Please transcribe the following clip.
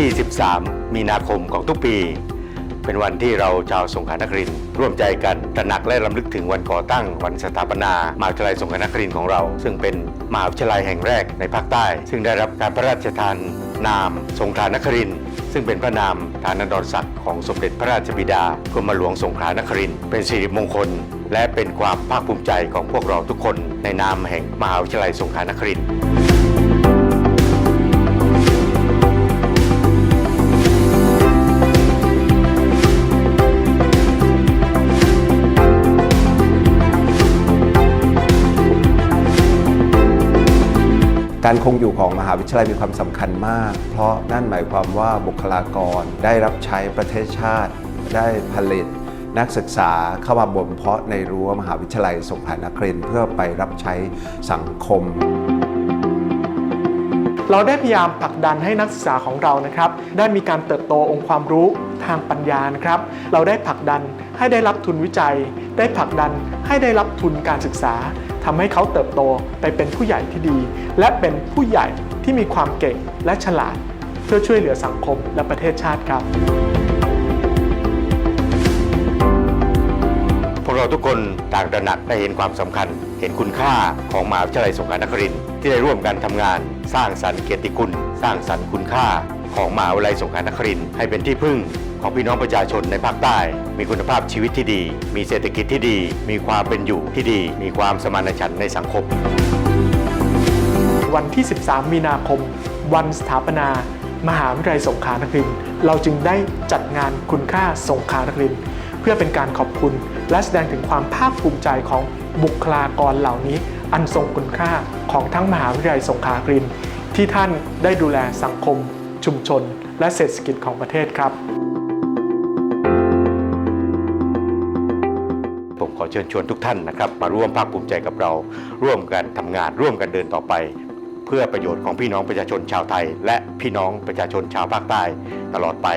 ที่ 13 มีนาคมของทุกปี เป็นวันที่เราชาวสงขลานครินร่วมใจกันตระหนักและรำลึกถึงวันก่อตั้ง วันสถาปนามหาวิทยาลัยสงขลานครินของเรา ซึ่งเป็นมหาวิทยาลัยแห่งแรกในภาคใต้ ซึ่งได้รับการพระราชทานนามสงขลานครินซึ่งเป็นพระนามฐานดรศักดิ์ของสมเด็จพระราชบิดากรมหลวงสงขลานครินเป็นสิริมงคล และเป็นความภาคภูมิใจของพวกเราทุกคน ในนามแห่งมหาวิทยาลัยสงขลานคริน การคงอยู่ของมหาวิทยาลัยมีความสำคัญมาก เพราะนั่นหมายความว่าบุคลากรได้รับใช้ประเทศชาติ ได้ผลิตนักศึกษาเข้ามาบ่มเพาะในรั้วมหาวิทยาลัยสงขลานครินเพื่อไปรับใช้สังคม เราได้พยายามผลักดันให้นักศึกษาของเรานะครับ ได้มีการเติบโตองค์ความรู้ทางปัญญานะครับ เราได้ผลักดันให้ได้รับทุนวิจัย ได้ผลักดันให้ได้รับทุนการศึกษา ทำให้เขาเติบโตไปเป็นผู้ใหญ่ที่ดี และเป็นผู้ใหญ่ที่มีความเก่งและฉลาด เพื่อช่วยเหลือสังคมและประเทศชาติครับ พวกเราทุกคนต่างตระหนักได้เห็นความสำคัญ เห็นคุณค่าของมหาวิทยาลัยสงขลานครินทร์ที่ได้ร่วมกันทำงาน สร้างสรรค์เกียรติคุณ สร้างสรรค์คุณค่า ของมหาวิทยาลัยสงขลานครินทร์ให้เป็นที่พึ่ง ของพี่น้องประชาชนในภาคใต้ มีคุณภาพชีวิตที่ดี มีเศรษฐกิจที่ดี มีความเป็นอยู่ที่ดี มีความสมานฉันท์ในสังคม วันที่ 13 มีนาคม วันสถาปนา มหาวิทยาลัยสงขลานครินทร์เราจึงได้จัดงานคุณค่าสงขลานครินทร์เพื่อเป็นการขอบคุณและแสดงถึงความภาคภูมิใจของบุคลากรเหล่านี้ อันทรงคุณค่าของทั้งมหาวิทยาลัยสงขลานครินทร์ที่ท่านได้ดูแลสังคม ชุมชน และเศรษฐกิจของประเทศครับ ขอเชิญชวนทุกท่านนะครับมาร่วมภาคภูมิใจกับเรา ร่วมกันทำงาน ร่วมกันเดินต่อไป เพื่อประโยชน์ของพี่น้องประชาชนชาวไทย และพี่น้องประชาชนชาวภาคใต้ตลอดไป